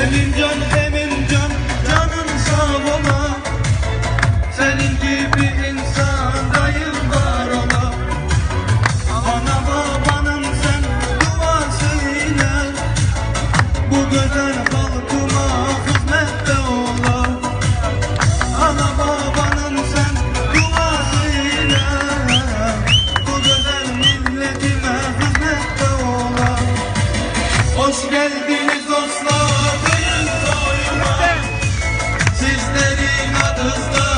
Emin Can geldiniz dostlar. Benim Sizlerin adınızda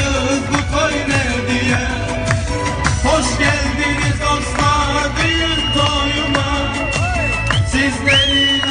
geldiniz